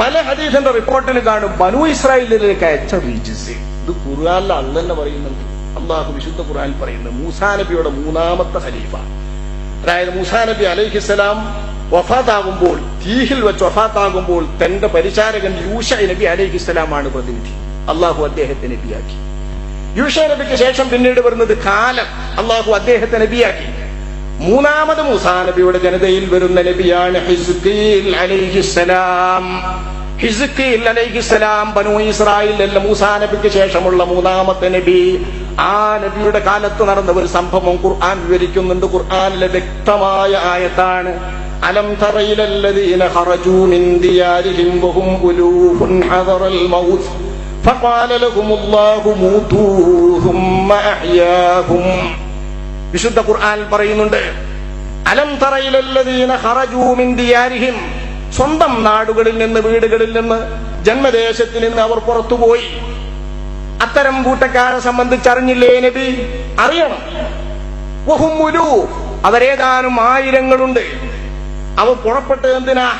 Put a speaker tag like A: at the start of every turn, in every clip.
A: പല ഹദീസിന്റെ റിപ്പോർട്ടിൽ കാണും ബനു ഇസ്രായേലിലേക്ക് അയച്ച റീജിസ് ഇത് ഖുർആാനിൽ അന്ന് പറയുന്നുണ്ട്. അള്ളാഹു വിശുദ്ധ ഖുർആാനിൽ പറയുന്നത് മൂസാ നബിയുടെ മൂന്നാമത്തെ ഖലീഫ. അതായത് മൂസാ നബി അലൈഹിസ്സലാം വഫാത്താകുമ്പോൾ തീഹിൽ വെച്ച് വഫാത്താകുമ്പോൾ തന്റെ പരിചാരകൻ യൂഷ നബി അലൈഹിസ്സലാമാണ് പ്രതിനിധി. അള്ളാഹു അദ്ദേഹത്തെ നബിയാക്കി. യൂഷ നബിക്ക് ശേഷം പിന്നീട് വരുന്നത് കാലം. അള്ളാഹു അദ്ദേഹത്തെ നബിയാക്കി. മൂന്നാമത് മൂസാ നബിയുടെ ജനതയിൽ വരുന്ന നബിയാണ് ഹിസ്കീൽ അലൈഹിസ്സലാം ഹിസ്കീൽ അലൈഹിസ്സലാം ബനു ഇസ്രായേൽ മൂസാ നബിക്ക് ശേഷമുള്ള മൂന്നാമത്തെ നബി ആ നബിയുടെ കാലത്ത് നടന്ന ഒരു സംഭവം ഖുർആൻ വിവരിക്കുന്നുണ്ട് ഖുർആനിലെ വ്യക്തമായ ആയത്താണ് അലം തറയിലല്ലദീന ഖറജൂ മിൻ ദിയാരിഹിം വഹും ഉലൂഫുൻ ഹദറൽ മൗത്ത് فقال لهم الله موتوا ثم أحياهم വിശുദ്ധ ഖുർആൻ പറയുന്നുണ്ട് അലം തറയിലല്ലദീന ഖറജൂ മിൻ ദിയാരിഹിം. സ്വന്തം നാടുകളിൽ നിന്ന് വീടുകളിൽ നിന്ന് ജന്മദേശത്തിൽ നിന്ന് അവർ പുറത്തുപോയി അത്തരം കൂട്ടക്കാരെ സംബന്ധിച്ചറിഞ്ഞില്ലേ നബി? അറിയണം. അവരേതാനും ആയിരങ്ങളുണ്ട്. അവർ പുറപ്പെട്ട് എന്തിനാ?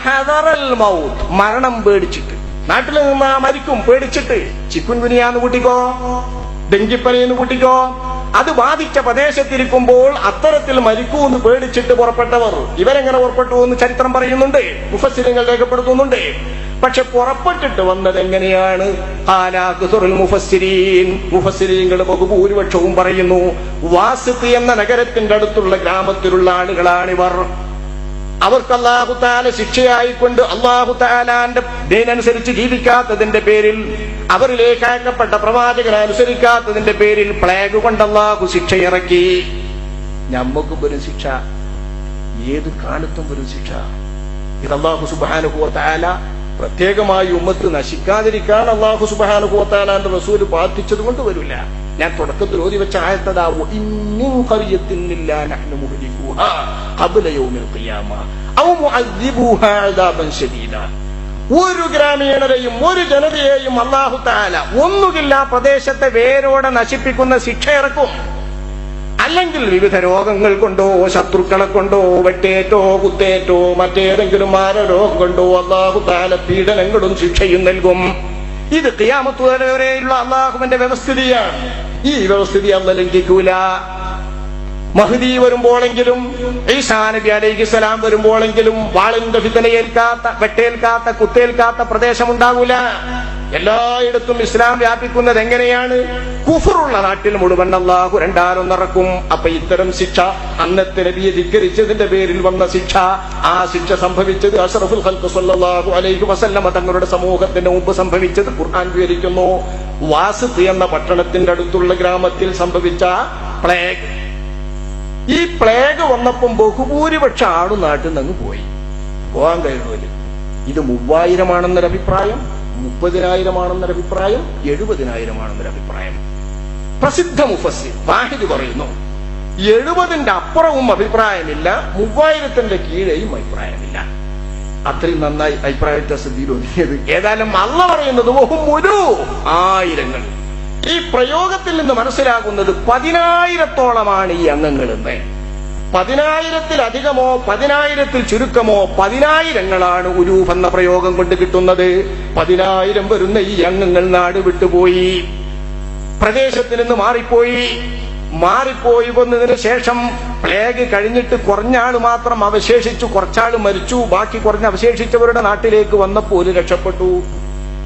A: മരണം പേടിച്ചിട്ട്. നാട്ടിൽ നിന്ന് മരിക്കും പേടിച്ചിട്ട്. ചിക്കുൻ കുനിയാന്ന് കൂട്ടിക്കോ? ഡെങ്കിപ്പനിന്ന് കൂട്ടിക്കോ? അത് ബാധിച്ച പ്രദേശത്തിരിക്കുമ്പോൾ അത്തരത്തിൽ മരിക്കൂന്ന് പേടിച്ചിട്ട് പുറപ്പെട്ടവർ. ഇവരെങ്ങനെ പുറപ്പെട്ടു എന്ന് ചരിത്രം പറയുന്നുണ്ട്. മുഫസ്സിലുകൾ രേഖപ്പെടുത്തുന്നുണ്ട്. പക്ഷെ പുറപ്പെട്ടിട്ട് വന്നത് എങ്ങനെയാണ്? മുഫസ്സിരീങ്ങൾ ബഹുഭൂരിപക്ഷവും പറയുന്നു വാസിത്ത് എന്ന നഗരത്തിന്റെ അടുത്തുള്ള ഗ്രാമത്തിലുള്ള ആളുകളാണിവർ. അവർക്ക് അള്ളാഹു താല ശിക്ഷയായിക്കൊണ്ട് അള്ളാഹു താലാന്റെ ദീനനുസരിച്ച് ജീവിക്കാത്തതിന്റെ പേരിൽ അവരിലേക്ക് അയക്കപ്പെട്ട പ്രവാചകനെ അനുസരിക്കാത്തതിന്റെ പേരിൽ പ്ലേഗ് കൊണ്ട് അള്ളാഹു ശിക്ഷ ഇറക്കി ഞമ്മക്കും ഒരു ശിക്ഷ. ഏത് കാലത്തും ഒരു ശിക്ഷ. ഇത് അള്ളാഹു സുബാനുഭവത്താല പ്രത്യേകമായി ഉമ്മത്ത് നശിക്കാതിരിക്കാൻ അള്ളാഹു സുബാനുഭവത്താലാന്റെ റസൂൽ പ്രാർത്ഥിച്ചത് കൊണ്ട് വരില്ല. ഞാൻ തുടക്കത്തിൽ ഓതി വെച്ച ആയത്തതാവോ ഒരു ഗ്രാമീണരെയും ഒരു ജനതയെയും അള്ളാഹു താല ഒന്നുകില്ല പ്രദേശത്തെ വേരോടെ നശിപ്പിക്കുന്ന ശിക്ഷ ഇറക്കും. അല്ലെങ്കിൽ വിവിധ രോഗങ്ങൾ കൊണ്ടോ ശത്രുക്കളെ കൊണ്ടോ വെട്ടേറ്റോ കുത്തേറ്റോ മറ്റേതെങ്കിലും മാരരോഗം കൊണ്ടോ അള്ളാഹു താല പീഡനങ്ങളും ശിക്ഷയും നൽകും. ഇത് ക്യാമത്തുവരെയുള്ള അള്ളാഹുവിന്റെ വ്യവസ്ഥിതിയാണ്. ഈ വ്യവസ്ഥിതി അന്ന് ലംഘിക്കൂല. മഹദി വരുമ്പോഴെങ്കിലും ഈസാ നബി അലൈഹി സ്വലാം വരുമ്പോഴെങ്കിലും വാളിന്റെ ഫിതനയേൽക്കാത്ത വെട്ടേൽക്കാത്ത കുത്തേൽക്കാത്ത പ്രദേശമുണ്ടാകൂല എല്ലായിടത്തും ഇസ്ലാം വ്യാപിക്കുന്നത് എങ്ങനെയാണ്? കുഫറുള്ള നാട്ടിൽ മുഴുവൻ അള്ളാഹു രണ്ടാലൊന്നിറക്കും അപ്പൊ ഇത്തരം ശിക്ഷ അന്നത്തെ നബിയെ ധിക്കരിച്ചതിന്റെ പേരിൽ വന്ന ശിക്ഷ ആ ശിക്ഷ സംഭവിച്ചത് അഷറഫുൽ ഹൽക്ക് സല്ലല്ലാഹു അലൈഹി വസല്ലമ തങ്ങളുടെ സമൂഹത്തിന്റെ മുമ്പ് സംഭവിച്ചത് ഖുർആൻ വിവരിക്കുന്നു. വാസിത്ത് എന്ന പട്ടണത്തിന്റെ അടുത്തുള്ള ഗ്രാമത്തിൽ സംഭവിച്ച പ്ലേഗ് ഈ പ്ലേഗ് വന്നപ്പം ബഹുഭൂരിപക്ഷ ആടും നാട്ടിൽ നിന്ന് പോയി. പോകാൻ കഴിയുന്നില്ല ഇത് മൂവായിരമാണെന്നൊരു അഭിപ്രായം മുപ്പതിനായിരമാണെന്നൊരു അഭിപ്രായം എഴുപതിനായിരമാണെന്നൊരു അഭിപ്രായം. പ്രസിദ്ധ മുഫസ്സിർ വാഹിദ് പറയുന്നു എഴുപതിന്റെ അപ്പുറവും അഭിപ്രായമില്ല മൂവായിരത്തിന്റെ കീഴെയും അഭിപ്രായമില്ല. അത്രയും നന്നായി അഭിപ്രായ വ്യത്യാസം ഒതുങ്ങിയത് ഏതായാലും അല്ല പറയുന്നത് ഒരു ആയിരങ്ങൾ. ഈ പ്രയോഗത്തിൽ നിന്ന് മനസ്സിലാകുന്നത് പതിനായിരത്തോളമാണ് ഈ അംഗങ്ങളെന്ന് പതിനായിരത്തിലധികമോ പതിനായിരത്തിൽ ചുരുക്കമോ പതിനായിരങ്ങളാണ് ഉരൂഫ് എന്ന പ്രയോഗം കൊണ്ട് കിട്ടുന്നത്. പതിനായിരം വരുന്ന ഈ അംഗങ്ങൾ നാട് വിട്ടുപോയി. പ്രദേശത്തിൽ നിന്ന് മാറിപ്പോയി. മാറിപ്പോയി വന്നതിന് ശേഷം പ്ലേഗ് കഴിഞ്ഞിട്ട് കുറഞ്ഞാൾ മാത്രം അവശേഷിച്ചു കുറച്ചാൾ മരിച്ചു. ബാക്കി കുറഞ്ഞ് അവശേഷിച്ചവരുടെ നാട്ടിലേക്ക് വന്നപ്പോൾ രക്ഷപ്പെട്ടു.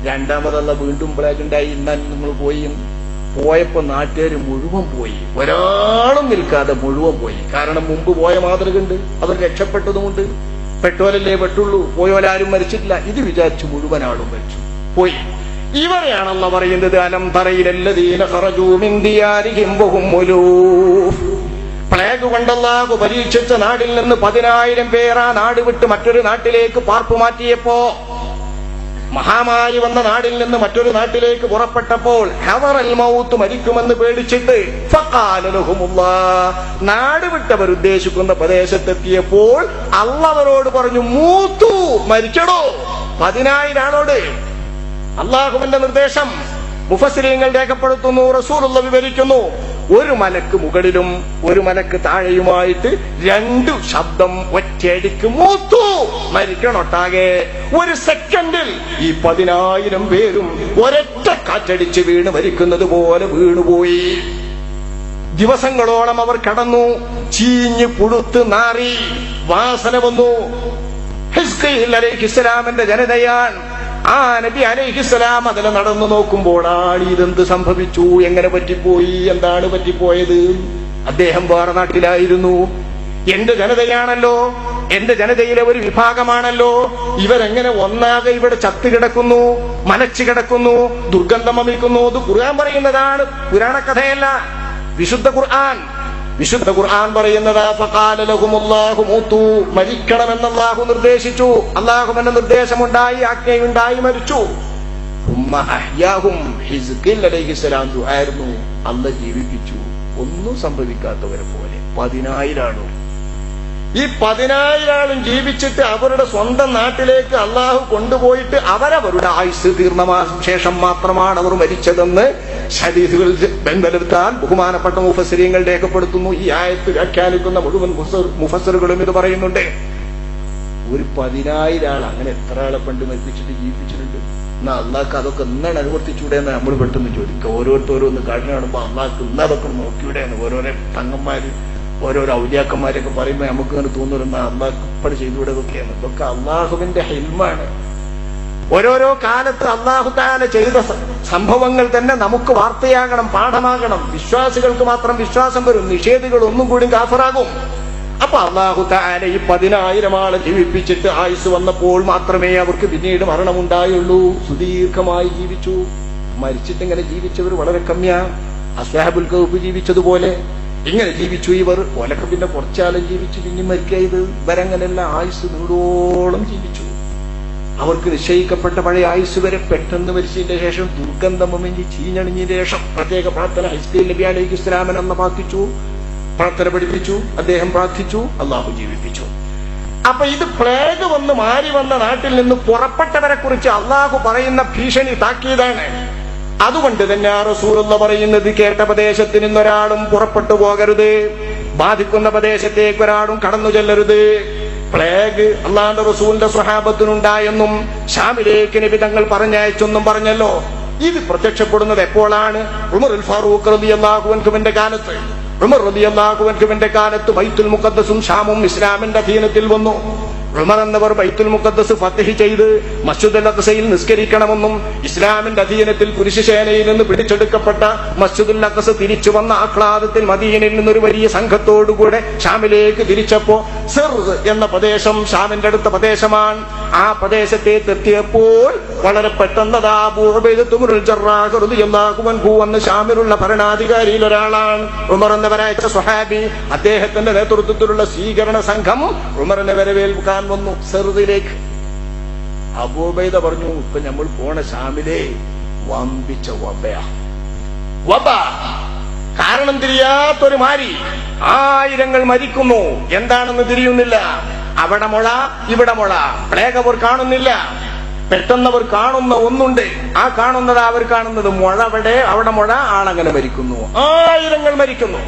A: രണ്ടാമതല്ല വീണ്ടും ഉണ്ടായി എന്നാൽ നിങ്ങൾ പോയി. പോയപ്പോ നാട്ടുകാർ മുഴുവൻ പോയി. ഒരാളും നിൽക്കാതെ മുഴുവൻ പോയി. കാരണം മുമ്പ് പോയ മാതൃക ഉണ്ട് അവർ രക്ഷപ്പെട്ടതുകൊണ്ട് പെട്ടോലല്ലേ പെട്ടുള്ളൂ പോയോലാരും മരിച്ചിട്ടില്ല. ഇത് വിചാരിച്ചു മുഴുവൻ ആളും മരിച്ചു. പോയി. ഇവരെയാണെന്ന് പറയുന്നത് അലം തറയിലല്ലതീന പ്ലേഗ് കൊണ്ടല്ലാകു പരീക്ഷിച്ച നാടിൽ നിന്ന് പതിനായിരം പേർ ആ നാട് വിട്ട് മറ്റൊരു നാട്ടിലേക്ക് പാർപ്പ് മാറ്റിയപ്പോ മഹാമാരി വന്ന നാടിൽ നിന്ന് മറ്റൊരു നാട്ടിലേക്ക് പുറപ്പെട്ടപ്പോൾ മൗത്ത് മരിക്കുമെന്ന് പേടിച്ചിട്ട്. നാട് വിട്ടവർ ഉദ്ദേശിക്കുന്ന പ്രദേശത്തെത്തിയപ്പോൾ അള്ളവരോട് പറഞ്ഞു മൂത്തു മരിച്ചടോ. പതിനായിരം ആളോട്. അള്ളാഹുവിന്റെ നിർദ്ദേശം മുഫസിലിങ്ങൾ രേഖപ്പെടുത്തുന്നു റസൂലുള്ള വിവരിക്കുന്നു. ഒരു മലക്ക് മുകളിലും ഒരു മലക്ക് താഴെയുമായിട്ട് രണ്ടു ശബ്ദം ഒറ്റയടിക്ക് മൂത്തു. മരിക്കണൊട്ടാകെ ഒരു സെക്കൻഡിൽ ഈ പതിനായിരം പേരും ഒരൊറ്റ കാറ്റടിച്ച് വീണ് മരിക്കുന്നത് പോലെ വീണുപോയി. ദിവസങ്ങളോളം അവർ കടന്നു ചീഞ്ഞ് പുഴുത്ത് നാറി വാസന വന്നു. ഹിസ്കീൽ അലൈഹിസ്സലാമിന്റെ ജനതയാണ് ആ നബി അലൈഹിസ്സലാം അതിൽ നടന്നു നോക്കുമ്പോഴാണ് ഇതെന്ത് സംഭവിച്ചു? എങ്ങനെ പറ്റിപ്പോയി? എന്താണ് പറ്റിപ്പോയത്? അദ്ദേഹം വേറെ നാട്ടിലായിരുന്നു. എന്റെ ജനതയാണല്ലോ എന്റെ ജനതയിലെ ഒരു വിഭാഗമാണല്ലോ. ഇവരെങ്ങനെ ഒന്നാകെ ഇവിടെ ചത്തു കിടക്കുന്നു മനച്ചു കിടക്കുന്നു ദുർഗന്ധം അമിക്കുന്നു ഇത് ഖുർആൻ പറയുന്നതാണ്. പുരാണ കഥയല്ല വിശുദ്ധ ഖുർആൻ. വിശുദ്ധ ഖുർആൻ പറയുന്നത് മൂത്തു. മരിക്കണമെന്ന് അള്ളാഹു നിർദ്ദേശിച്ചു എന്ന നിർദ്ദേശമുണ്ടായി ആജ്ഞയുണ്ടായി മരിച്ചു. ആയിരുന്നു. അന്ന് ജീവിപ്പിച്ചു. ഒന്നും സംഭവിക്കാത്തവരെ പോലെ. പതിനായിരാണോ. ഈ പതിനായിരാളും ജീവിച്ചിട്ട് അവരുടെ സ്വന്തം നാട്ടിലേക്ക് അള്ളാഹു കൊണ്ടുപോയിട്ട് അവരവരുടെ ആയുസ് തീർന്ന ശേഷം മാത്രമാണ് അവർ മരിച്ചതെന്ന് ഹദീസുകൾ ബന്ധലെടുത്താൻ ബഹുമാനപ്പെട്ട മുഫസരിയങ്ങൾ രേഖപ്പെടുത്തുന്നു ഈ ആയത്ത് വ്യാഖ്യാനിക്കുന്ന മുഴുവൻ മുഫസറുകളും ഇത് പറയുന്നുണ്ട്. ഒരു പതിനായിരം ആൾ അങ്ങനെ എത്ര ആളെ പണ്ട് മരിപ്പിച്ചിട്ട് ജീവിപ്പിച്ചിട്ടുണ്ട്? എന്നാ അള്ളാഹ്ക്ക് അതൊക്കെ എന്നാണ് അനുവർത്തിച്ചൂടെ എന്ന് നമ്മൾ പെട്ടെന്ന് ചോദിക്കുക. ഓരോരുത്തരും ഒന്ന് അള്ളാഹ് അള്ളാഹ്ക്ക് ഇന്ന് അതൊക്കെ നോക്കിയൂടെ എന്ന് ഓരോരോ തങ്ങന്മാര് ഓരോരോ ഔലിയാക്കന്മാരൊക്കെ പറയുമ്പോൾ നമുക്ക് ഇങ്ങനെ തോന്നുന്ന അള്ളാഹ് ഇപ്പടി ചെയ്തുകൂടെ ഇതൊക്കെയാണ് ഇതൊക്കെ അള്ളാഹുവിന്റെ ഹെൽമാണ്. ഓരോരോ കാലത്ത് അള്ളാഹു താല ചെയ്ത സംഭവങ്ങൾ തന്നെ നമുക്ക് വാർത്തയാകണം പാഠമാകണം. വിശ്വാസികൾക്ക് മാത്രം വിശ്വാസം വരും നിഷേധികൾ ഒന്നും കൂടി കാഫറാകും. അപ്പൊ അള്ളാഹു താല ഈ പതിനായിരം ആളെ ജീവിപ്പിച്ചിട്ട് ആയുസ് വന്നപ്പോൾ മാത്രമേ അവർക്ക് പിന്നീട് മരണമുണ്ടായുള്ളൂ. സുദീർഘമായി ജീവിച്ചു. മരിച്ചിട്ടിങ്ങനെ ജീവിച്ചവർ വളരെ കമ്മിയാ. അസ്വാഹബുൽ കൗഫ് ജീവിച്ചതുപോലെ. ഇങ്ങനെ ജീവിച്ചു ഇവർ. ഓലൊക്കെ പിന്നെ കുറച്ചാലും ജീവിച്ചു പിന്നെ മരിക്കുക. ഇത് ആയുസ് നീടോളം ജീവിച്ചു. അവർക്ക് നിശ്ചയിക്കപ്പെട്ട പഴയ ആയുസ് വരെ പെട്ടെന്ന് മരിച്ചതിന്റെ ശേഷം ദുർഗന്ധം വമിഞ്ഞ് ചീഞ്ഞണിഞ്ഞതിന്റെ ശേഷം പ്രത്യേക പ്രാർത്ഥന ഹൈസ്കൂൽ നബി ഇസ്ലാമൻ അന്ന് പ്രാർത്ഥിച്ചു പ്രാർത്ഥന പഠിപ്പിച്ചു അദ്ദേഹം പ്രാർത്ഥിച്ചു അള്ളാഹു ജീവിപ്പിച്ചു. അപ്പൊ ഇത് പ്ലേഗ് വന്ന് മാറി വന്ന നാട്ടിൽ നിന്ന് പുറപ്പെട്ടവരെ കുറിച്ച് അള്ളാഹു പറയുന്ന ഭീഷണി താക്കീതാണ്. അതുകൊണ്ട് തന്നെ ആ റസൂൽ എന്ന് പറയുന്നത് കേട്ട പ്രദേശത്ത് നിന്നൊരാളും പുറപ്പെട്ടു പോകരുത്. ബാധിക്കുന്ന പ്രദേശത്തേക്ക് ഒരാളും കടന്നു ചെല്ലരുത്. പ്ലേഗ് അള്ളാന്റെ റസൂലിന്റെ സ്വഹാബത്തിനുണ്ടായെന്നും ഷാമിലേക്ക് നബി തങ്ങൾ പറഞ്ഞയച്ചെന്നും പറഞ്ഞല്ലോ. ഇത് പ്രത്യക്ഷപ്പെടുന്നത് എപ്പോഴാണ്? ഉമറുൽ ഫാറൂഖ് റബി അള്ളാഹുവൻഖുവിന്റെ കാലത്ത്. ഉമർ റബി അള്ളാഹുവൻഖുവിന്റെ കാലത്ത് ബൈത്തുൽ മുഖദ്ദസും ഷാമും ഇസ്ലാമിന്റെ അധീനത്തിൽ വന്നു. ഉമർ എന്നവർ ബൈത്തുൽ മുഖദ്ദസ് ഫത്തിഹി ചെയ്ത് മസ്ജിദുൽ അഖസയിൽ നിസ്കരിക്കണമെന്നും ഇസ്ലാമിന്റെ അധീനത്തിൽ പുരുഷസേനയിൽ നിന്ന് പിടിച്ചെടുക്കപ്പെട്ട മസ്ജിദുൽ അഖസ് തിരിച്ചു വന്ന ആഹ്ലാദത്തിൽ മദീനയിൽ നിന്നൊരു വലിയ സംഘത്തോടുകൂടെ ഷാമിലേക്ക് തിരിച്ചപ്പോ സിർ എന്ന പ്രദേശം ഷാമിന്റെ അടുത്ത പ്രദേശമാണ്. ആ പ്രദേശത്തെ എത്തിയപ്പോൾ വളരെ പെട്ടെന്നതാ വന്ന് ഷാമിലുള്ള ഭരണാധികാരിയിൽ ഒരാളാണ്. ഉമർ എന്നവരയച്ച സ്വഹാബി അദ്ദേഹത്തിന്റെ നേതൃത്വത്തിലുള്ള സ്വീകരണ സംഘം ഉമറിനെ വരവേൽക്കാൻ വന്നു സെറുദിലേക്ക് അബൂബൈദ പറഞ്ഞു ഇപ്പൊ നമ്മൾ പോണ ഷാമിലെ വമ്പിച്ച വബ കാരണം തിരിയാത്തൊരു മാരി. ആയിരങ്ങൾ മരിക്കുന്നു. എന്താണെന്ന് തിരിയുന്നില്ല. അവിടെ മുള ഇവിടെ മുള. പ്ലേഗ് അവർ കാണുന്നില്ല. പെട്ടെന്നവർ കാണുന്ന ഒന്നുണ്ട്. ആ കാണുന്നത് അവർ കാണുന്നത് മുഴ അവിടെ അവിടെ മുഴ ആണങ്ങനെ മരിക്കുന്നു. ആയിരങ്ങൾ മരിക്കുന്നു.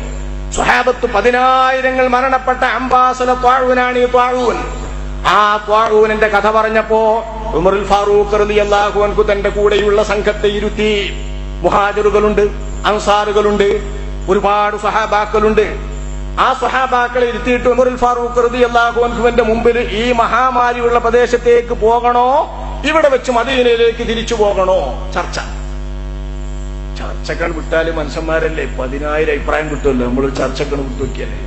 A: സ്വഹാബത്ത് പതിനായിരങ്ങൾ മരണപ്പെട്ട അംബാസല ത്വാഴൂനാണ് ഈ ത്വാഴൂൻ ആ ത്വാഴൂനിന്റെ കഥ പറഞ്ഞപ്പോ ഉമറുൽ ഫാറൂഖ് റളിയല്ലാഹു അൻഹു തന്റെ കൂടെയുള്ള സംഘത്തെ ഇരുത്തി. മുഹാജറുകളുണ്ട് അൻസാറുകളുണ്ട് ഒരുപാട് സഹാബാക്കളുണ്ട്. ആ സഹാബാക്കളെ ഇരുത്തിയിട്ട് ഉമറുൽ ഫാറൂഖ് റളിയല്ലാഹു അൻഹുവിന്റെ മുമ്പിൽ ഈ മഹാമാരിയുള്ള പ്രദേശത്തേക്ക് പോകണോ? ഇവിടെ വെച്ച് മദീനയിലേക്ക് തിരിച്ചു പോകണോ? ചർച്ച. ചർച്ചകൾ വിട്ടാൽ മനുഷ്യന്മാരല്ലേ? പതിനായിരം അഭിപ്രായം കിട്ടുമല്ലോ. നമ്മൾ ചർച്ചകൾ വിട്ടു നോക്കിയല്ലേ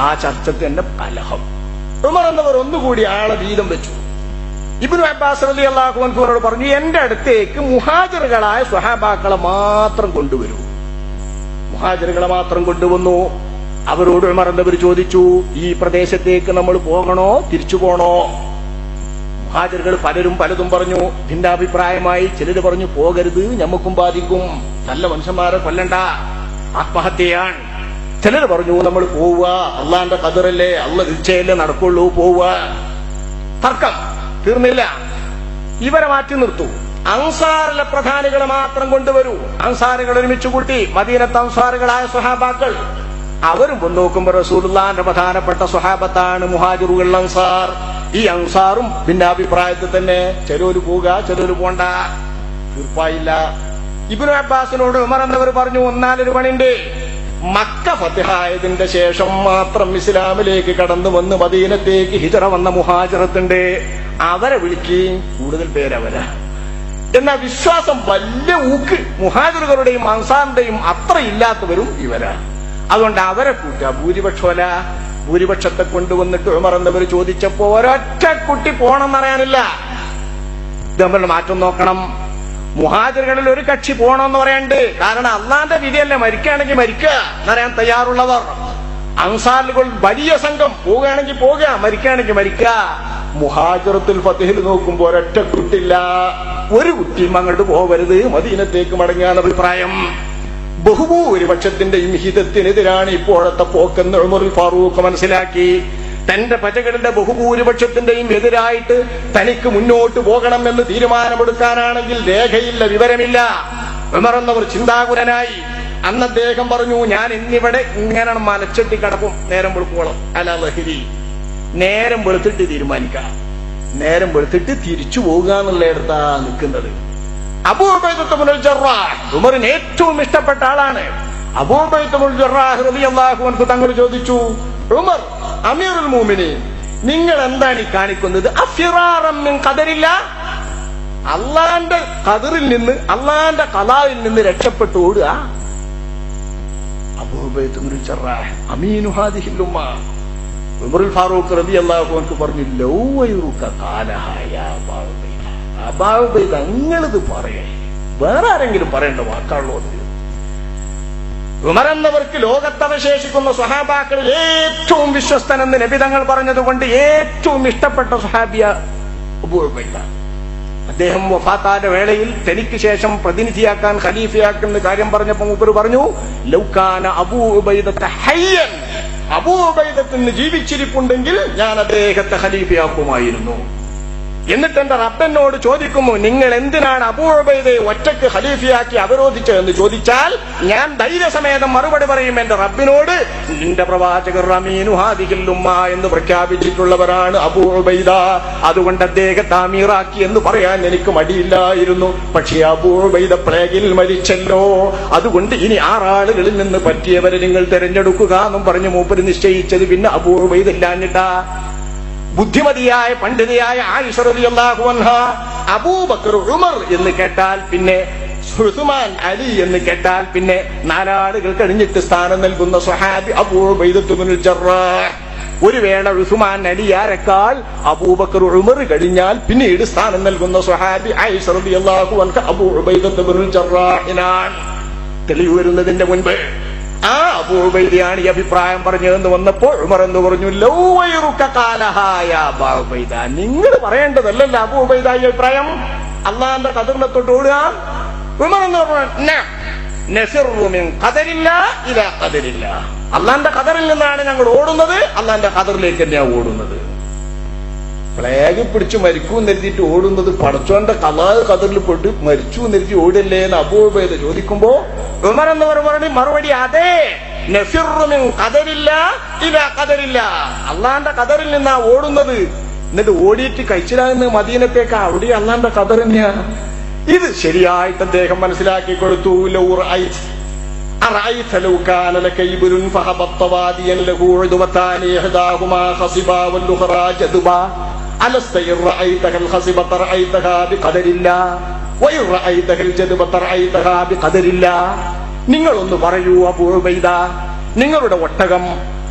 A: ആ ചർച്ചക്ക് തന്നെ കലഹം ഉമർ എന്നവർ ഒന്നുകൂടി ആളെ വീതം വെച്ചു. ഇബിനു അബ്ബാസ് അലി അള്ളാഹുവിനോട് പറഞ്ഞു എന്റെ അടുത്തേക്ക് മുഹാജറുകളായ സ്വഹാബാക്കളെ മാത്രം കൊണ്ടുവരൂ. മുഹാജറുകളെ മാത്രം കൊണ്ടുവന്നു. അവരോട് ഉമർ എന്നവർ ചോദിച്ചു ഈ പ്രദേശത്തേക്ക് നമ്മൾ പോകണോ? തിരിച്ചു പോണോ? മുഹാജറുകൾ പലരും പലതും പറഞ്ഞു. ഭിന്നാഭിപ്രായമായി ചിലര് പറഞ്ഞു പോകരുത് ഞമ്മക്കും ബാധിക്കും. നല്ല മനുഷ്യന്മാരെ കൊല്ലണ്ട. ആത്മഹത്യയാണ്. ചിലര് പറഞ്ഞു നമ്മൾ പോവുക. അള്ളാന്റെ കതിറല്ലേ അള്ള നിശ്ചയല്ലേ നടക്കുള്ളൂ പോവുക. തർക്കം. തീർന്നില്ല. ഇവരെ മാറ്റി നിർത്തൂ. അൻസാറിലെ പ്രധാനികളെ മാത്രം കൊണ്ടുവരൂ. അൻസാറുകൾ ഒരുമിച്ച് കൂട്ടി മദീനത്ത് അൻസാറുകളായ സുഹാബാക്കൾ അവരും മുന്നോക്കുമ്പോ റസൂലിന്റെ പ്രധാനപ്പെട്ട സുഹാബത്താണ് മുഹാജിറുകൾ അൻസാർ. ഈ അൻസാറും പിന്നെ അഭിപ്രായത്തിൽ തന്നെ ചിലര് പോവുക ചിലര് പോണ്ട. തീർപ്പായില്ല. ഇബിനു അബ്ബാസിനോട് ഉമർ എന്നവർ പറഞ്ഞു ഒന്നാലൊരു പണിണ്ട്. മക്ക ഫത്തിഹായതിന്റെ ശേഷം മാത്രം ഇസ്ലാമിലേക്ക് കടന്നു വന്ന് മദീനത്തേക്ക് ഹിജറ വന്ന മുഹാചിറത്തിന്റെ അവരെ വിളിക്കുകയും കൂടുതൽ പേരവരാ എന്നാ വിശ്വാസം വലിയ ഊക്ക്. മുഹാജിറുകളുടെയും അൻസാറിന്റെയും അത്ര ഇല്ലാത്തവരും ഇവരാ. അതുകൊണ്ട് അവരെ കൂട്ട ഭൂരിപക്ഷമല്ല ഭൂരിപക്ഷത്തെ കൊണ്ടുവന്നിട്ട് ഉമർ ചോദിച്ചപ്പോ ഒരൊറ്റ കുട്ടി പോണെന്നറിയാനില്ല. നമ്മൾ മാറ്റം നോക്കണം. മുഹാജിറുകളിൽ ഒരു കക്ഷി പോകണമെന്ന് പറയണ്ട്. കാരണം അള്ളാന്റെ വിധിയല്ലേ മരിക്കുകയാണെങ്കിൽ മരിക്കുക എന്നറിയാൻ തയ്യാറുള്ളവർ. അൻസാറുകൾ വലിയ സംഘം പോവുകയാണെങ്കിൽ പോവുക മരിക്കുകയാണെങ്കിൽ മരിക്കുക. മുഹാജിറത്തുൽ ഫത്തിഹിൽ നോക്കുമ്പോൾ ഒരൊറ്റ കുട്ടില്ല ഒരു കുട്ടിയും അങ്ങോട്ട് പോകരുത് മദീനത്തേക്ക് മടങ്ങിയാണ് അഭിപ്രായം. ബഹുഭൂരിപക്ഷത്തിന്റെയും ഹിതത്തിനെതിരാണ് ഇപ്പോഴത്തെ പോക്കെന്ന് ഉമറുൽ ഫാറൂഖ് മനസ്സിലാക്കി. തന്റെ പ്രജകളുടെ ബഹുഭൂരിപക്ഷത്തിന്റെയും എതിരായിട്ട് തനിക്ക് മുന്നോട്ട് പോകണം എന്ന് തീരുമാനമെടുക്കാനാണെങ്കിൽ രേഖയില്ല വിവരമില്ല. ഉമറെന്നവർ ചിന്താകുരനായി അന്ന് അദ്ദേഹം പറഞ്ഞു ഞാൻ ഇന്നിവിടെ ഇങ്ങനെ മലച്ചെട്ടി കിടക്കും. നേരം വെളുക്കോളം അല്ല ലഹരി. നേരം വെളുത്തിട്ട് തീരുമാനിക്കാം. നേരം വെളുത്തിട്ട് തിരിച്ചു പോകുക എന്നുള്ളയിടത്താ നിൽക്കുന്നത്. ഉമറിന് ഏറ്റവും ഇഷ്ടപ്പെട്ട ആളാണ്. അബൂബൈദത്തുൽ ജറാഹ് റളിയല്ലാഹു അൻഹു തങ്ങൾ ചോദിച്ചു ഉമർ അമീറുൽ മൂമിനി നിങ്ങൾ എന്താണ് ഈ കാണിക്കുന്നത്? അഫിറാറമ്മിൻ മിൻ ഖദരില്ല അള്ളാന്റെ കതിറിൽ നിന്ന് അള്ളാന്റെ കലാവിൽ നിന്ന് രക്ഷപ്പെട്ടു ഓടുക. ഫാറൂഖ് അങ്ങളിത് പറയേ. വേറെ ആരെങ്കിലും പറയേണ്ട വാക്കാണല്ലോ ഉമർ എന്നവർക്ക് ലോകത്തവശേഷിക്കുന്ന സ്വഹാബാക്കളിൽ ഏറ്റവും വിശ്വസ്തനെന്ന് നബിതങ്ങൾ പറഞ്ഞതുകൊണ്ട് ഏറ്റവും ഇഷ്ടപ്പെട്ട സ്വഹാബിയ ഉപയോഗമില്ല അദ്ദേഹം വഫാത്താന്റെ വേളയിൽ തനിക്ക് ശേഷം പ്രതിനിധിയാക്കാൻ ഖലീഫയാക്കുന്ന കാര്യം പറഞ്ഞപ്പോ മൂപ്പർ പറഞ്ഞു ലൗക്കാന അബൂബൈദത്തെ അബൂബൈദത്തിന് ജീവിച്ചിരിപ്പുണ്ടെങ്കിൽ ഞാൻ അദ്ദേഹത്തെ ഖലീഫയാക്കുമായിരുന്നു. എന്നിട്ട് എന്റെ റബ്ബനോട് ചോദിക്കുമോ നിങ്ങൾ എന്തിനാണ് അബൂബൈദയെ ഒറ്റയ്ക്ക് ഖലീഫയാക്കി അവരോധിച്ചതെന്ന് ചോദിച്ചാൽ ഞാൻ ധൈര്യസമേതം മറുപടി പറയും എന്റെ റബ്ബിനോട് നിന്റെ പ്രവാചകർ റമീനു ഹാദിഹില്ലുമ്മ എന്ന് പ്രഖ്യാപിച്ചിട്ടുള്ളവരാണ് അബൂബൈദ അതുകൊണ്ട് അദ്ദേഹത്തെ അമീറാക്കി എന്ന് പറയാൻ എനിക്ക് മടിയില്ലായിരുന്നു. പക്ഷേ അബൂബൈദ പ്ലേഗിൽ മരിച്ചല്ലോ. അതുകൊണ്ട് ഇനി ആറാളുകളിൽ നിന്ന് പറ്റിയവരെ നിങ്ങൾ തിരഞ്ഞെടുക്കുക എന്നും പറഞ്ഞു മൂപ്പര് നിശ്ചയിച്ചത് പിന്നെ അബൂബൈദ ഇല്ലാഞ്ഞിട്ടാ. ബുദ്ധിമതിയായ പണ്ഡിതയായ ആയിഷറിയാഹു അബൂബക്കർ ഉമർ എന്ന് കേട്ടാൽ പിന്നെ സുഹ്മാൻ അലി എന്ന് കേട്ടാൽ പിന്നെ നാലാളുകൾ കഴിഞ്ഞിട്ട് സ്ഥാനം നൽകുന്ന സുഹാബി അബൂബൈദത്തുൽ ഒരു വേള ഉസ്മാൻ അലിയാരെക്കാൾ അബൂബക്കർ ഉമർ കഴിഞ്ഞാൽ പിന്നീട് സ്ഥാനം നൽകുന്ന സുഹാബി അൻഹ അബൂബൈദത്തുൽ തെളിവ് വരുന്നതിന്റെ മുൻപ് ആ അബൂബൈദയാണ് ഈ അഭിപ്രായം പറഞ്ഞതെന്ന് വന്നപ്പോൾ ഉമർ എന്ന് പറഞ്ഞു ലൗവയുറുക്ക കാലഹായ അബൂബൈദ നിങ്ങൾ പറയേണ്ടതല്ലല്ലോ അബൂബൈദ ഈ അഭിപ്രായം. അള്ളാന്റെ കതിറിനെ ഓടുക. ഉമർ എന്ന് പറഞ്ഞു അള്ളാന്റെ കതറിൽ നിന്നാണ് ഞങ്ങൾ ഓടുന്നത്. അള്ളാന്റെ കതറിലേക്ക് തന്നെയാണ് ഓടുന്നത്. പ്ലേഗ് പിടിച്ച് മരിക്കും എന്നെഴുതിയിട്ട് ഓടുന്നത് പടച്ചോന്റെ കലാ കതറിൽ പെട്ട് മരിച്ചു എന്നെഴുതി ഓടില്ലേ എന്ന് അബൂബൈദ ചോദിക്കുമ്പോ ഉമർ എന്നവർ പറഞ്ഞു മറുപടി അതെ നഫിറുമിൻ കതറില്ല ഇല കതറില്ല അള്ളാന്റെ കതറിൽ നിന്നാ ഓടുന്നത് എന്നിട്ട് ഓടിയിട്ട് കഴിച്ചിലാകുന്ന മദീനത്തേക്ക് അവിടെ അള്ളാന്റെ കതർ തന്നെയാ ഇത് ശരിയായിട്ട് അദ്ദേഹം മനസ്സിലാക്കി കൊടുത്തു ലൗർ ഐറ്റ് أرأيت لو كان لك إبل فهبطت واديا له عذبتان إحداهما خصبا والأخرى جذبا നിങ്ങളൊന്ന് പറയൂ അപൂർവൈത നിങ്ങളുടെ ഒട്ടകം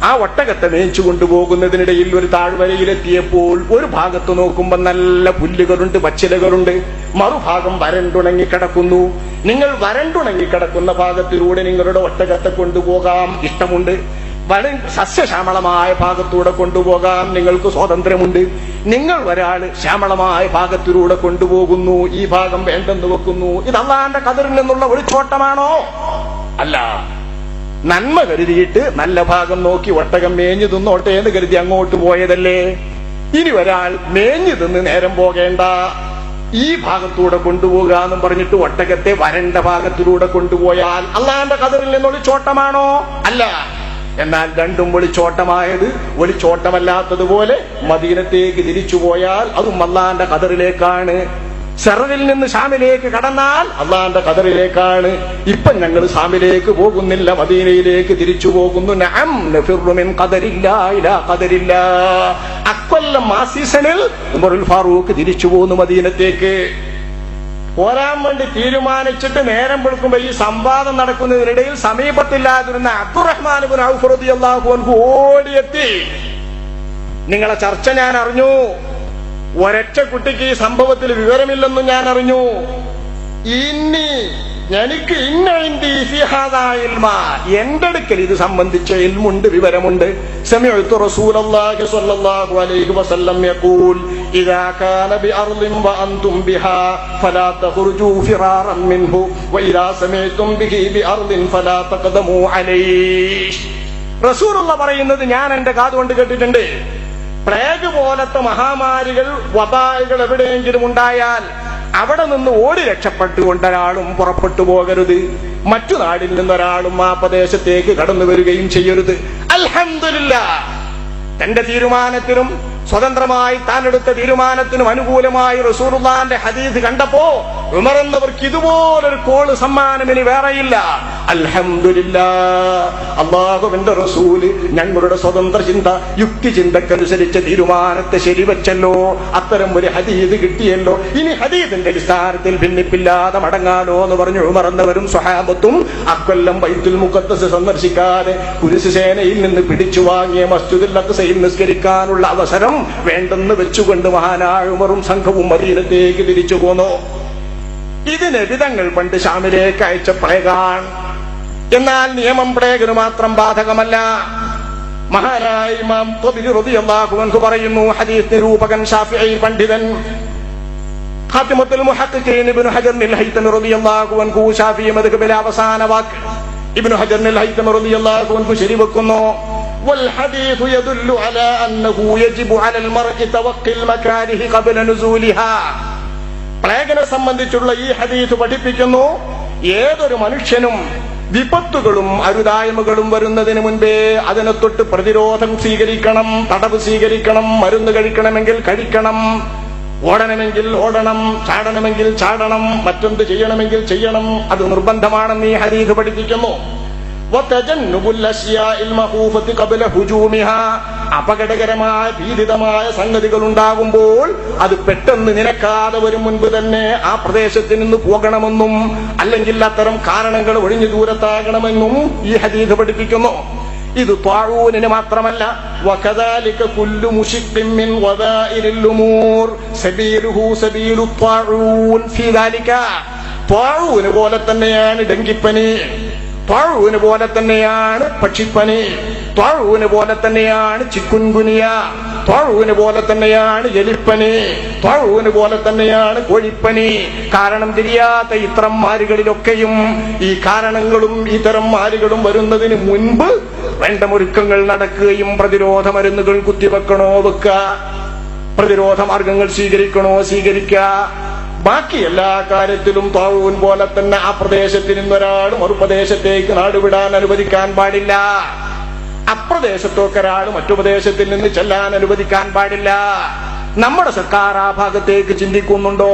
A: ആ ഒട്ടകത്തെ മേയിച്ചു കൊണ്ടുപോകുന്നതിനിടയിൽ ഒരു താഴ്വരയിലെത്തിയപ്പോൾ ഒരു ഭാഗത്ത് നോക്കുമ്പോൾ നല്ല പുല്ലുകളുണ്ട് പച്ചിലകളുണ്ട്. മറുഭാഗം വരണ്ടുണങ്ങി കിടക്കുന്നു. നിങ്ങൾ വരണ്ടുണങ്ങി കിടക്കുന്ന ഭാഗത്തിലൂടെ നിങ്ങളുടെ ഒട്ടകത്തെ കൊണ്ടുപോകാം. ഇഷ്ടമുണ്ട്. വര സസ്യശ്യാമളമായ ഭാഗത്തൂടെ കൊണ്ടുപോകാം. നിങ്ങൾക്ക് സ്വാതന്ത്ര്യമുണ്ട്. നിങ്ങൾ ഒരാൾ ശ്യാമളമായ ഭാഗത്തിലൂടെ കൊണ്ടുപോകുന്നു. ഈ ഭാഗം വേണ്ടെന്ന് വെക്കുന്നു. ഇത് അള്ളാന്റെ കതിറിൽ നിന്നുള്ള ഒരു ചോട്ടമാണോ അല്ല. നന്മ കരുതിയിട്ട് നല്ല ഭാഗം നോക്കി ഒട്ടകം മേഞ്ഞു തിന്നോട്ടെ എന്ന് കരുതി അങ്ങോട്ട് പോയതല്ലേ? ഇനി ഒരാൾ മേഞ്ഞു തിന്ന് നേരം പോകേണ്ട. ഈ ഭാഗത്തൂടെ കൊണ്ടുപോകുക എന്നും പറഞ്ഞിട്ട് ഒട്ടകത്തെ വരണ്ട ഭാഗത്തിലൂടെ കൊണ്ടുപോയാൽ അള്ളാന്റെ കതിറിൽ നിന്നുള്ള ചോട്ടമാണോ അല്ല. എന്നാൽ രണ്ടും ഒളിച്ചോട്ടമായത് ഒളിച്ചോട്ടമല്ലാത്തതുപോലെ മദീനത്തേക്ക് തിരിച്ചു പോയാൽ അതും അള്ളാന്റെ കതറിലേക്കാണ് സെറവിൽ നിന്ന് ഷാമിലേക്ക് കടന്നാൽ അള്ളാന്റെ കതറിലേക്കാണ് ഇപ്പൊ ഞങ്ങൾ ഷാമിലേക്ക് പോകുന്നില്ല മദീനയിലേക്ക് തിരിച്ചു പോകുന്നു അക്കൊല്ലം ആ സീസണിൽ ഉമറുൽ ഫാറൂഖ് തിരിച്ചു പോകുന്നു മദീനത്തേക്ക്. പോരാൻ വേണ്ടി തീരുമാനിച്ചിട്ട് നേരം വെളുക്കുമ്പോ ഈ സംവാദം നടക്കുന്നതിനിടയിൽ സമീപത്തില്ലാതിരുന്ന അബ്ദുറഹ്മാൻ ഓടിയെത്തി. നിങ്ങളെ ചർച്ച ഞാൻ അറിഞ്ഞു. ഒരൊറ്റ കുട്ടിക്ക് ഈ സംഭവത്തിൽ വിവരമില്ലെന്നും ഞാൻ അറിഞ്ഞു. ഇനി എനിക്ക് എന്റെ അടുക്കൽ ഇത് സംബന്ധിച്ച ഇൽമുണ്ട് വിവരമുണ്ട്. റസൂലല്ലാഹി സ്വല്ലല്ലാഹു അലൈഹി വസല്ലം യഖൂൽ ഇദാ കാന വഅൻതും ബിഹാ ഫലാ ഫിറാറൻ മിൻഹു ബിഹി ഫലാ അലൈഹി. റസൂലുള്ള പറയുന്നത് ഞാൻ എന്റെ കാതുകൊണ്ട് കേട്ടിട്ടുണ്ട്. പ്രേഗ് പോലത്തെ മഹാമാരികൾ വബായികൾ എവിടെയെങ്കിലും ഉണ്ടായാൽ അവിടെ നിന്ന് ഓടി രക്ഷപ്പെട്ടുകൊണ്ട് ഒരാളും പുറപ്പെട്ടു പോകരുത്. മറ്റു നാടിൽ നിന്നൊരാളും ആ പ്രദേശത്തേക്ക് കടന്നു വരികയും ചെയ്യരുത്. അൽഹംദുലില്ല തന്റെ തീരുമാനത്തിനും സ്വതന്ത്രമായി താൻ എടുത്ത തീരുമാനത്തിനും അനുകൂലമായി റസൂറുല്ലാന്റെ ഹദീദ് കണ്ടപ്പോ ഉമർ എന്നവർക്ക് ഇതുപോലൊരു കോൾ സമ്മാനം ഇനി വേറെയില്ല. അൽഹമില്ല അള്ളാഹുവിന്റെ റസൂൽ ഞങ്ങളുടെ സ്വതന്ത്ര ചിന്ത യുക്തി ചിന്തക്കനുസരിച്ച തീരുമാനത്തെ ശരിവെച്ചല്ലോ. അത്തരം ഒരു ഹദീദ് കിട്ടിയല്ലോ. ഇനി ഹദീദിന്റെ അടിസ്ഥാനത്തിൽ ഭിന്നിപ്പില്ലാതെ മടങ്ങാനോ എന്ന് പറഞ്ഞു ഉമർ എന്നവരും സ്വഹാബത്തും അക്കൊല്ലം ബൈത്തുൽ മുഖത്തസ് സന്ദർശിക്കാതെ കുരിശ് സേനയിൽ നിന്ന് പിടിച്ചു വാങ്ങിയ മസ്ജിദുൽ അക്സയിൽ നിസ്കരിക്കാനുള്ള അവസരം വേണ്ടെന്ന് വെച്ചുകൊണ്ട് മഹാനായ ഉമറും സംഘവും മദീനത്തേക്ക് തിരിച്ചു പോന്നു. ഇതിന് വിധങ്ങൾ പണ്ട് ഷാമിലേക്ക് അയച്ച പ്ലേഗാൻ എന്നാൽ നിയമം പ്ലേഗിന് മാത്രം ബാധകമല്ല. മഹാനായ ഇമാം പറയുന്നു ഹദീസ് നിരൂപകൻ ഷാഫിഈ പണ്ഡിതൻ ഇബ്നു ഹജർ റളിയല്ലാഹു അൻഹു അവസാന വാക്ക് ഇബ്നു ഹജർ ഹൈതമി റളിയല്ലാഹു അൻഹു ശരിവെക്കുന്നു. والحديث يدل على أنه يجب على المرء توقي المكاره قبل نزولها പ്ലേഗിനെ സംബന്ധിച്ചുള്ള ഈ ഹദീസ് പഠിപ്പിക്കുന്നു ഏതൊരു മനുഷ്യനും വിപത്തുകളും അരുതായ്മകളും വരുന്നതിന് മുൻപേ അതിനെ തൊട്ട് പ്രതിരോധം സ്വീകരിക്കണം തടവ് സ്വീകരിക്കണം മരുന്ന് കഴിക്കണമെങ്കിൽ കഴിക്കണം ഓടണമെങ്കിൽ ഓടണം ചാടണമെങ്കിൽ ചാടണം മറ്റെന്ത് ചെയ്യണമെങ്കിൽ ചെയ്യണം അത് നിർബന്ധമാണെന്ന് ഈ ഹരീത് പഠിപ്പിക്കുന്നു അപകടകരമായ ഭീതിതമായ സംഗതികൾ ഉണ്ടാകുമ്പോൾ അത് പെട്ടെന്ന് നിരക്കാതെ വരും മുൻപ് തന്നെ ആ പ്രദേശത്ത് നിന്ന് പോകണമെന്നും അല്ലെങ്കിൽ അത്തരം കാരണങ്ങൾ ഒഴിഞ്ഞു ദൂരത്താകണമെന്നും ഈ ഹദീദ് പഠിപ്പിക്കുന്നു. ഇത് താഴൂനിന് മാത്രമല്ല. വകദാലിക കുല്ലു മുഷിഖിൻ മിൻ വദാഇരിൽ സബീലുഹു ഫീ ദാലിക. പോലെ തന്നെയാണ് ഡെങ്കിപ്പനി. ത്വാഴൂന് പോലെ തന്നെയാണ് പക്ഷിപ്പനി. ത്വാഴൂന് പോലെ തന്നെയാണ് ചിക്കുൻകുനിയ ത്വാഴൂന് പോലെ തന്നെയാണ് എലിപ്പനി. ത്വാഴൂന് പോലെ തന്നെയാണ് കോഴിപ്പനി. കാരണം തിരിയാത്ത ഇത്തരം മാരുകളിലൊക്കെയും ഈ കാരണങ്ങളും ഇത്തരം മാരുകളും വരുന്നതിന് മുൻപ് വേണ്ട നടക്കുകയും പ്രതിരോധ മരുന്നുകൾ കുത്തിവെക്കണോ വെക്ക. പ്രതിരോധ മാർഗങ്ങൾ സ്വീകരിക്കണോ സ്വീകരിക്കുക ബാക്കി എല്ലാ കാര്യത്തിലും താവൂൻ പോലെ തന്നെ ആ പ്രദേശത്ത് നിന്നൊരാൾ മറുപ്രദേശത്തേക്ക് നാടുവിടാൻ അനുവദിക്കാൻ പാടില്ല. അപ്രദേശത്തൊക്കെ ഒരാൾ മറ്റു പ്രദേശത്തിൽ നിന്ന് ചെല്ലാൻ അനുവദിക്കാൻ പാടില്ല. നമ്മുടെ സർക്കാർ ആ ഭാഗത്തേക്ക് ചിന്തിക്കുന്നുണ്ടോ?